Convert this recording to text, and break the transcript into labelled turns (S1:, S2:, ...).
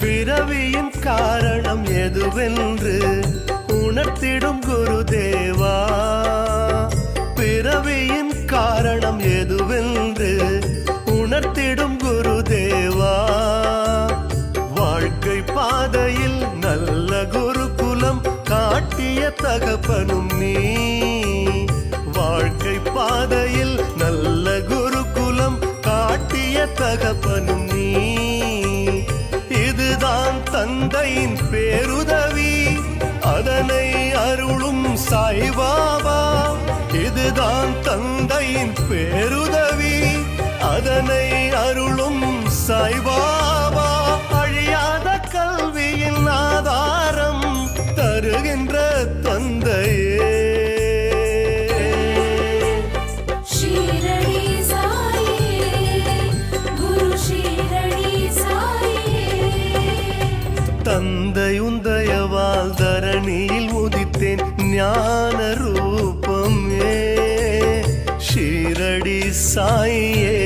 S1: பிறவியின் காரணம் எதுவென்று உணர்த்திடும் குருதேவா பிறவியின் காரணம் எதுவென்று உணர்த்திடும் குருதேவா வாழ்க்கை பாதையில் நல்ல குருகுலம் காட்டிய தகப்பனும் நீ. வாழ்க்கை பாதையில் நல்ல குருகுலம் காட்டிய தகப்ப தந்தையின் பேருதவி அதனை அருளும் சாய்பாபா. இதுதான் தந்தையின் பேருதவி அதனை அருளும் சாய்பாபா. அழியாத கல்வியின் ஆதாரம் தருகின்ற தந்தையே. தந்தை உந்தயவால் தரணியில் உதித்தேன் ஞான ரூபமே ஷீரடி சாயே